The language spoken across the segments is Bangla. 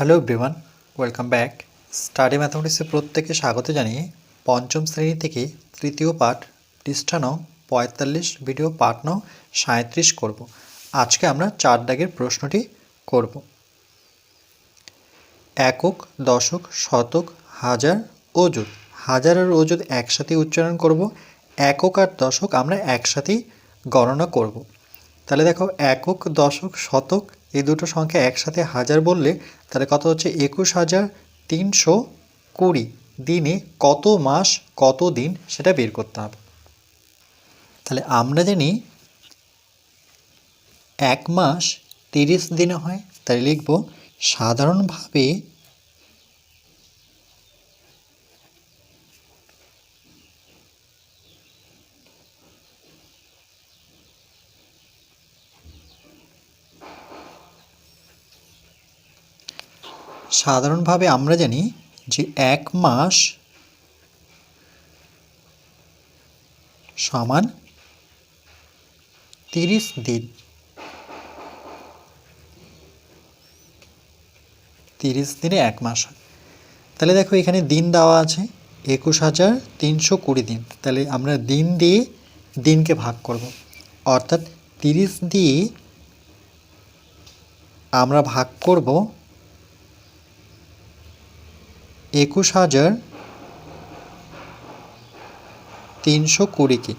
Hello everyone welcome back study ম্যাথামেটিক্সে প্রত্যেকে স্বাগত জানিয়ে পঞ্চম শ্রেণি থেকে তৃতীয় পাঠ, পৃষ্ঠা নং পঁয়তাল্লিশ ভিডিও পাঠ নং সাঁত্রিশ করব। আজকে আমরা চার দাগের প্রশ্নটি করব। একক, দশক, শতক, হাজার, অযুত। হাজার আর অযুত একসাথে উচ্চারণ করব। একক আর দশক আমরা একসাথেই গণনা করব। তাহলে দেখো, একক, দশক, শতক এই দুটো সংখ্যা একসাথে হাজার বললে তাহলে কত হচ্ছে? একুশ হাজার তিনশো কুড়ি দিনে কত মাস, কত দিন সেটা বের করতে হবে। তাহলে আমরা জানি এক মাস তিরিশ দিনে হয় তাই লিখব সাধারণভাবে সাধারণভাবে আমরা জানি যে এক মাস সমান তিরিশ দিন। তিরিশ দিনে এক মাস তাহলে দেখো এখানে দিন দেওয়া আছে একুশ হাজার তিনশো কুড়ি দিন। তাহলে আমরা দিন দিয়ে দিনকে ভাগ করব। অর্থাৎ তিরিশ দিয়ে আমরা ভাগ করব একুশ হাজার তিনশো কুড়িকে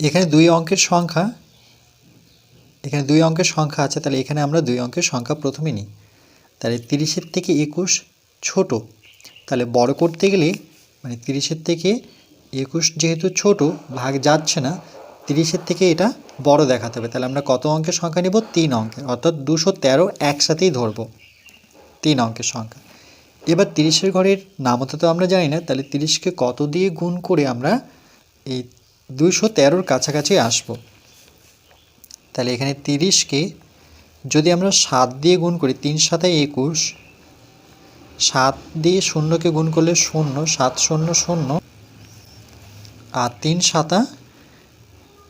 এখানে দুই অঙ্কের সংখ্যা, এখানে দুই অঙ্কের সংখ্যা আছে, তাহলে এখানে আমরা দুই অঙ্কের সংখ্যা প্রথমে নিই। তাহলে তিরিশের থেকে একুশ ছোট, তাহলে বড় করতে গেলে মানে তিরিশের থেকে একুশ যেহেতু ছোট, ভাগ যাচ্ছে না তিরিশের থেকে এটা বড় দেখাতে হবে। তাহলে আমরা কত অঙ্কের সংখ্যা নিব? তিন অঙ্কের অর্থাৎ দুশো তেরো একসাথেই ধরবো। তিন অঙ্কের সংখ্যা। এবার তিরিশের ঘরের নামতা তো আমরা জানি না। তাহলে তিরিশকে কত দিয়ে গুণ করে আমরা এই দুইশো তেরোর কাছাকাছি আসব? তাহলে এখানে তিরিশকে যদি আমরা সাত দিয়ে গুণ করি, তিন সাথে একুশ, সাত দিয়ে শূন্যকে গুণ করলে শূন্য, সাত শূন্য শূন্য, আর তিন সাতা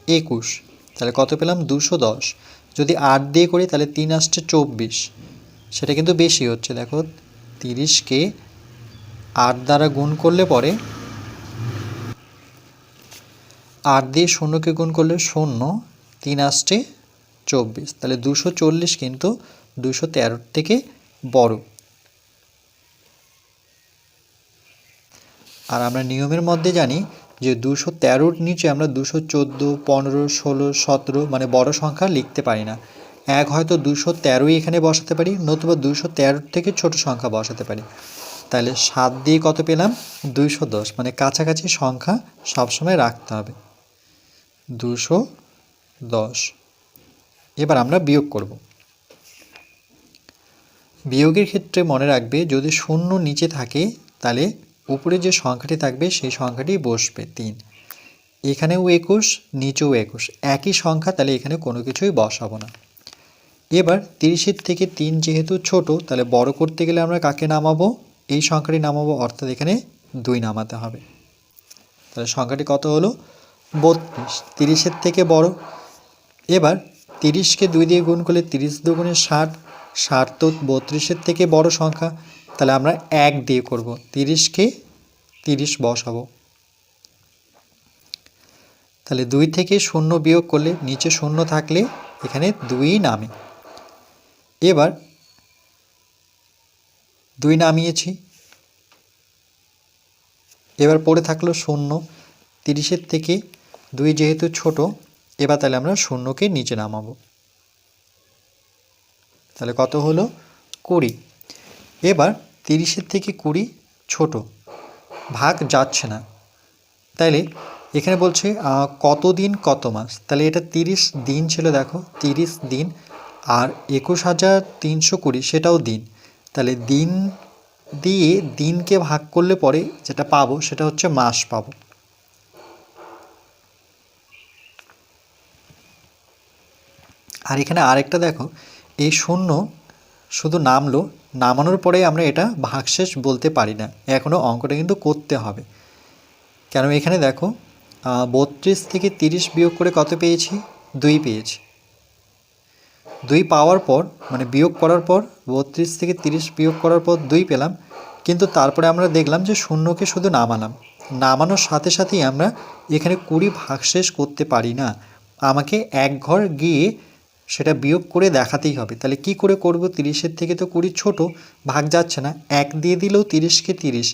একুশ। তাহলে কত পেলাম? দুশো দশ। যদি আট দিয়ে করি, তাহলে তিন আসছে চব্বিশ। সেটা কিন্তু বেশি হচ্ছে। দেখো তিরিশকে আট দ্বারা গুণ করলে পরে আট দিয়ে শূন্যকে গুণ করলে শূন্য, তিন আসছে চব্বিশ। তাহলে দুশো চল্লিশ কিন্তু দুশো তেরোর থেকে বড়। আর আমরা নিয়মের মধ্যে জানি যে দুশো তেরোর নিচে আমরা দুশো চোদ্দ, পনেরো, ষোলো, সতেরো মানে বড় সংখ্যা লিখতে পারি না। এক হয়তো দুশো তেরোই এখানে বসাতে পারি, নতুবা দুশো তেরোর থেকে ছোট সংখ্যা বসাতে পারি। তাহলে সাত দিয়ে কত পেলাম? দুশো দশ মানে কাছাকাছি সংখ্যা সবসময় রাখতে হবে। দুশো দশ। এবার আমরা বিয়োগ করব। বিয়োগের ক্ষেত্রে মনে রাখবে, যদি শূন্য নিচে থাকে, তাহলে উপরে যে সংখ্যাটি থাকবে, সেই সংখ্যাটি বসবে তিন। এখানেও একুশ, নিচেও একুশ। একই সংখ্যা, তাহলে এখানে কোনো কিছুই বসাবো না। এবার তিরিশের থেকে তিন যেহেতু ছোট, তাহলে বড় করতে গেলে আমরা কাকে নামাবো? এই সংখ্যাটি নামাবো, অর্থাৎ এখানে দুই নামাতে হবে। তাহলে সংখ্যাটি কত হলো? বত্রিশ। তিরিশের থেকে বড়। এবার তিরিশকে দুই দিয়ে গুণ করলে তিরিশ দুগুণে ষাট। ষাট তো বত্রিশের থেকে বড় সংখ্যা। তাহলে আমরা এক দিয়ে করব। তিরিশকে তিরিশ বসাবো তাহলে দুই থেকে শূন্য বিয়োগ করলে নিচে শূন্য থাকলে এখানে দুই নামে। এবার দুই নামিয়েছি। এবার পড়ে থাকল শূন্য। তিরিশের থেকে দুই যেহেতু ছোট, এবার তাহলে আমরা শূন্যকে নিচে নামাবো। তাহলে কত হলো কুড়ি। এবার তিরিশের থেকে কুড়ি ছোট। ভাগ যাচ্ছে না। তাইলে এখানে বলছে কত দিন কত মাস? তাহলে এটা তিরিশ দিন ছিল দেখো, তিরিশ দিন। আর একুশ হাজার তিনশো কুড়ি, সেটাও দিন। তাহলে দিন দিয়ে দিনকে ভাগ করলে পরে যেটা পাবো, সেটা হচ্ছে মাস পাবো। আর এখানে আরেকটা দেখো, এই শূন্য শুধু নামলো নামানোর পরে আমরা এটা ভাগশেষ বলতে পারি না। এখনও অঙ্কটা কিন্তু করতে হবে। কেন এখানে দেখো বত্রিশ থেকে তিরিশ বিয়োগ করে কত পেয়েছি? দুই পেয়েছি। দুই পাওয়ার পর মানে বিয়োগ করার পর, বত্রিশ থেকে তিরিশ বিয়োগ করার পর দুই পেলাম। কিন্তু তারপরে আমরা দেখলাম যে শূন্যকে শুধু নামালাম। নামানোর সাথে সাথেই আমরা এখানে কুড়ি ভাগশেষ করতে পারি না। আমাকে এক ঘর গিয়ে সেটা বিয়োগ করে দেখাতেই হবে। তাহলে কি করে করব? তিরিশের থেকে তো কুড়ি ছোট, ভাগ যাচ্ছে না। এক দিয়ে দিলেও তিরিশকে তিরিশ।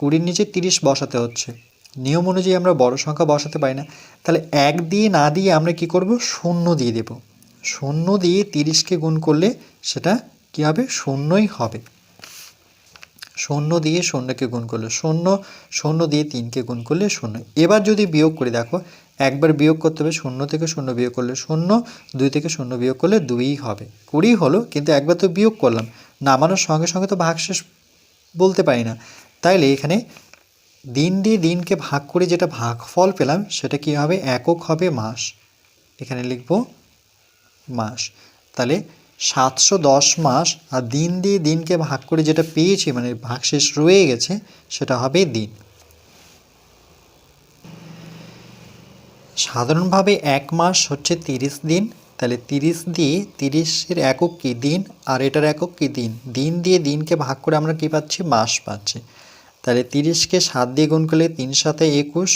কুড়ির নিচে তিরিশ বসাতে হচ্ছে। নিয়ম অনুযায়ী আমরা বড় সংখ্যা বসাতে পারি না। তাহলে এক দিয়ে না দিয়ে আমরা কি করব? শূন্য দিয়ে দেব। শূন্য দিয়ে তিরিশকে গুণ করলে সেটা কী হবে? শূন্যই হবে। শূন্য দিয়ে শূন্যকে গুণ করলে শূন্য শূন্য দিয়ে তিনকে গুণ করলে শূন্য। এবার যদি বিয়োগ করি, দেখো, একবার বিয়োগ করতে হবে, শূন্য থেকে শূন্য বিয়োগ করলে শূন্য, দুই থেকে শূন্য বিয়োগ করলে দুইই হবে। কুড়ি হলো, কিন্তু একবার তো বিয়োগ করলাম, নামানোর সঙ্গে সঙ্গে তো ভাগশেষ বলতে পারি না। তাইলে এখানে দিন দিয়ে দিনকে ভাগ করে যেটা ভাগফল পেলাম, সেটা কি হবে? একক হবে মাস। এখানে লিখব মাস। তাহলে সাতশো দশ মাস আর দিন দিয়ে দিনকে ভাগ করে যেটা পেয়েছি মানে ভাগশেষ রয়ে গেছে, সেটা হবে দিন। সাধারণভাবে এক মাস হচ্ছে তিরিশ দিন, তাহলে তিরিশ দিয়ে তিরিশের একক কি দিন আর এটার একক কি দিন? দিন দিয়ে দিনকে ভাগ করে আমরা কি পাচ্ছি? মাস পাচ্ছি। তাহলে তিরিশকে সাত দিয়ে গুণ করলে তিন সাথে একুশ,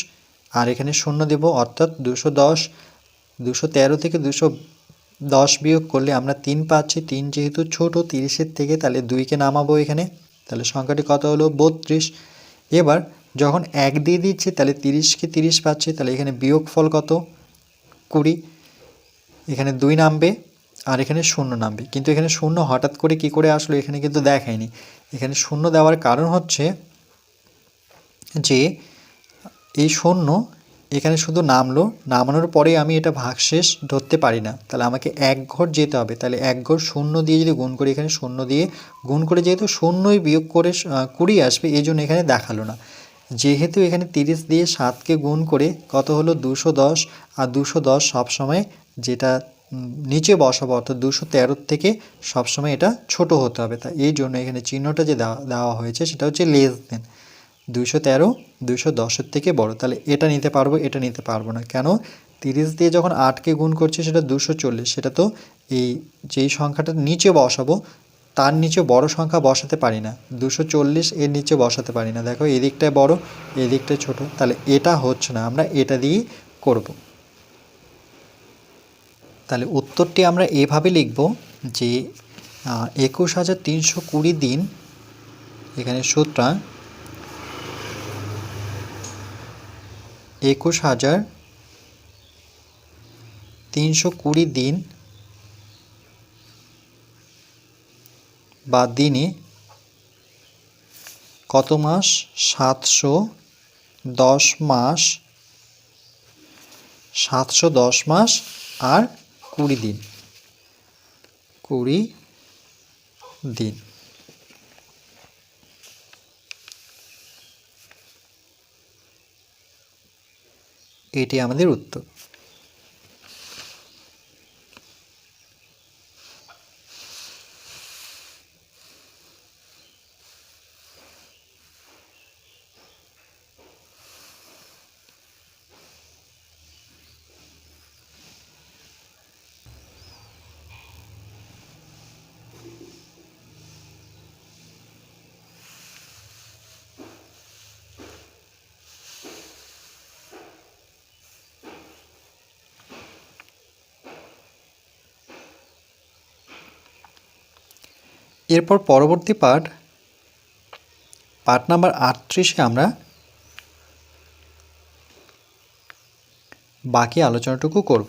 আর এখানে শূন্য দেব, অর্থাৎ দুশো দশ, দুশো তেরো থেকে দুশো দশ বিয়োগ করলে আমরা তিন পাচ্ছি, তিন যেহেতু ছোট, তিরিশের থেকে তাহলে দুইকে নামাবো এখানে। তাহলে সংখ্যাটি কত হলো? বত্রিশ। এবার যখন এক দিয়ে দিচ্ছি, তাহলে তিরিশকে তিরিশ পাচ্ছি, তাহলে এখানে বিয়োগ ফল কত? কুড়ি। এখানে দুই নামবে, আর এখানে শূন্য নামবে। কিন্তু এখানে শূন্য হঠাৎ করে কি করে আসলো এখানে কিন্তু দেখায়নি। এখানে শূন্য দেওয়ার কারণ হচ্ছে যে, এই শূন্য এখানে শুধু নামলো, নামানোর পরে আমি এটা ভাগশেষ ধরতে পারি না। তাহলে আমাকে এক ঘর যেতে হবে। তাহলে এক ঘর শূন্য দিয়ে যদি গুণ করি, এখানে শূন্য দিয়ে গুণ করে যেহেতু শূন্যই বিয়োগ করে কুড়ি আসবে এই জন্য এখানে দেখাল না। যেহেতু এখানে তিরিশ দিয়ে সাতকে গুণ করে কত হলো? দুশো দশ। আর দুশো দশ সবসময় যেটা নিচে বসাবো, অর্থাৎ দুশো তেরোর থেকে সবসময় এটা ছোট হতে হবে। তা এই জন্য এখানে চিহ্নটা যে দেওয়া দেওয়া হয়েছে সেটা হচ্ছে লেস দেন। দুশো তেরো দুশো দশের থেকে বড়। তাহলে এটা নিতে পারব, এটা নিতে পারব না। কেন? তিরিশ দিয়ে যখন আটকে গুণ করছি, সেটা দুশো চল্লিশ। সেটা তো এই যেই সংখ্যাটা নিচে বসাবো, তার নিচে বড় সংখ্যা বসাতে পারি না। দুশো চল্লিশ এর নিচে বসাতে পারি না। দেখো এদিকটায় বড় এদিকটায় ছোট। তাহলে এটা হচ্ছে না, আমরা এটা দিয়েই করব। তাহলে উত্তরটি আমরা এভাবে লিখব যে একুশ হাজার তিনশো কুড়ি দিন, এখানে সূত্রা একুশ হাজার তিনশো কুড়ি দিন বা দিনে কত মাস? সাতশো দশ মাস। সাতশো দশ মাস আর কুড়ি দিন। কুড়ি দিন। এটি আমাদের উত্তর। এরপর পরবর্তী পাঠ পার্ট নাম্বার আটত্রিশে আমরা বাকি আলোচনাটুকু করব।